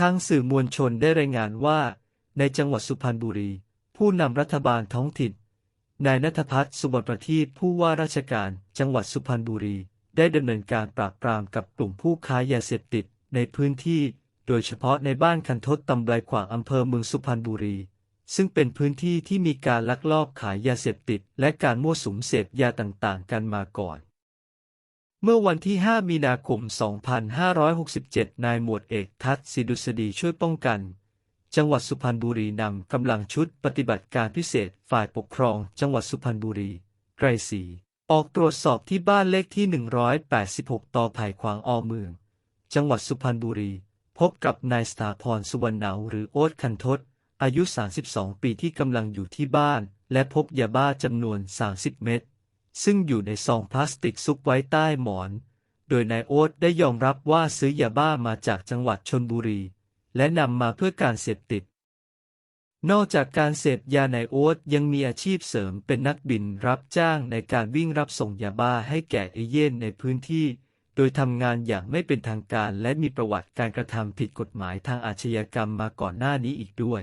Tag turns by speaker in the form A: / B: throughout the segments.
A: ทางสื่อมวลชนได้รายงานว่า ในจังหวัดสุพรรณบุรี ผู้นำรัฐบาลท้องถิ่น นายนัทพัฒน์สุบรประทีปผู้ว่าราชการจังหวัดสุพรรณบุรี ได้ดำเนินการปราบปรามกับกลุ่มผู้ค้ายาเสพติดในพื้นที่ โดยเฉพาะในบ้านคันทดตำบลขวางอำเภอเมืองสุพรรณบุรี ซึ่งเป็นพื้นที่ที่มีการลักลอบขายยาเสพติด และการมั่วสุมเสพยาต่างๆ กันมาก่อน เมื่อวันที่ 5 มีนาคม 2567 นายหมวดเอกทัศศิดุษฎีช่วยป้องกัน จังหวัดสุพรรณบุรีนำกำลังชุดปฏิบัติการพิเศษฝ่ายปกครองจังหวัดสุพรรณบุรี ไกรศรีออกตรวจสอบที่บ้านเลขที่ 186 ต่อไผ่ขวางอเมือง จังหวัดสุพรรณบุรี พบกับนายสถาพรสุวรรณเนาหรือโอ๊ตคันทศ อายุ 32 ปีที่กำลังอยู่ที่บ้าน และพบยาบ้าจำนวน 30 เม็ด ซึ่งอยู่ในซองพลาสติกซุกไว้ใต้หมอน โดยนายโอ๊ตได้ยอมรับว่าซื้อยาบ้ามาจากจังหวัดชนบุรี และนำมาเพื่อการเสพติด นอกจากการเสพยานายโอ๊ตยังมีอาชีพเสริมเป็นนักบินรับจ้างในการวิ่งรับส่งยาบ้าให้แก่เอเย่นในพื้นที่ โดยทำงานอย่างไม่เป็นทางการและมีประวัติการกระทำผิดกฎหมายทางอาชญากรรมมาก่อนหน้านี้อีกด้วย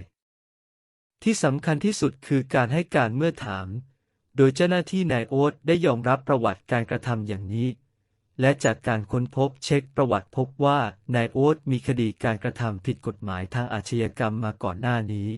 A: ที่สำคัญที่สุดคือการให้การเมื่อถาม โดยเจ้าหน้าที่นายโอ๊ตได้ยอมรับประวัติการกระทำอย่างนี้ และจากการค้นพบเช็คประวัติพบว่านายโอ๊ตมีคดีการกระทำผิดกฎหมายทางอาชญากรรมมาก่อนหน้านี้